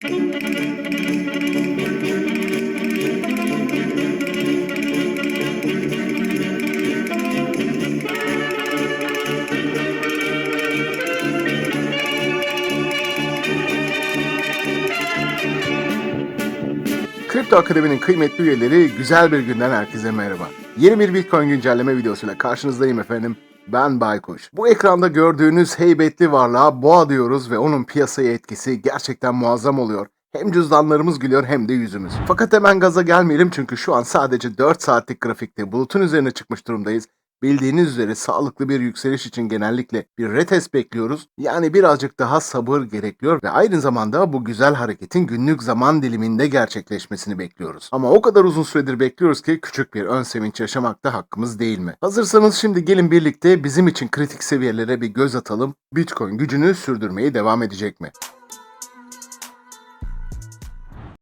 Kripto Akademi'nin kıymetli üyeleri güzel bir günden herkese merhaba. Yeni bir Bitcoin güncelleme videosuyla karşınızdayım efendim. Ben Baykuş. Bu ekranda gördüğünüz heybetli varlığa boğa diyoruz ve onun piyasaya etkisi gerçekten muazzam oluyor. Hem cüzdanlarımız gülüyor hem de yüzümüz. Fakat hemen gaza gelmeyelim çünkü şu an sadece 4 saatlik grafikte bulutun üzerine çıkmış durumdayız. Bildiğiniz üzere sağlıklı bir yükseliş için genellikle bir retest bekliyoruz. Yani birazcık daha sabır gerekiyor ve aynı zamanda bu güzel hareketin günlük zaman diliminde gerçekleşmesini bekliyoruz. Ama o kadar uzun süredir bekliyoruz ki küçük bir ön sevinç yaşamakta hakkımız değil mi? Hazırsanız şimdi gelin birlikte bizim için kritik seviyelere bir göz atalım. Bitcoin gücünü sürdürmeye devam edecek mi?